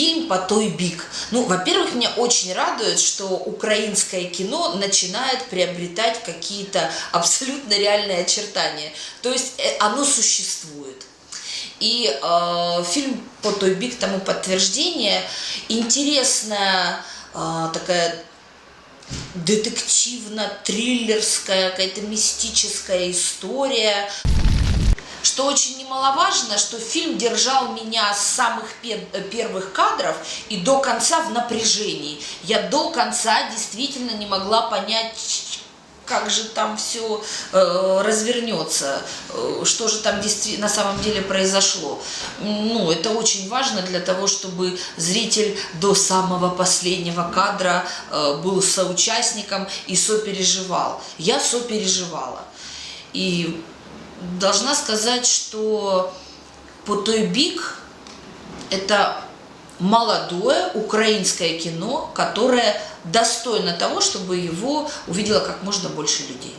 Фильм «По той бик». Ну, во-первых, меня очень радует, что украинское кино начинает приобретать какие-то абсолютно реальные очертания. То есть э, оно существует. И э, фильм «По той бик» тому подтверждение. Интересная э, такая детективно-триллерская, какая-то мистическая история. Что очень немаловажно, что фильм держал меня с самых пе- первых кадров и до конца в напряжении. Я до конца действительно не могла понять, как же там все э, развернется, э, что же там на самом деле произошло. Ну, это очень важно для того, чтобы зритель до самого последнего кадра э, был соучастником и сопереживал. Я сопереживала. И должна сказать, что по той бик это молодое украинское кино, которое достойно того, чтобы его увидело как можно больше людей.